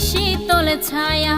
শীতল ছায়া।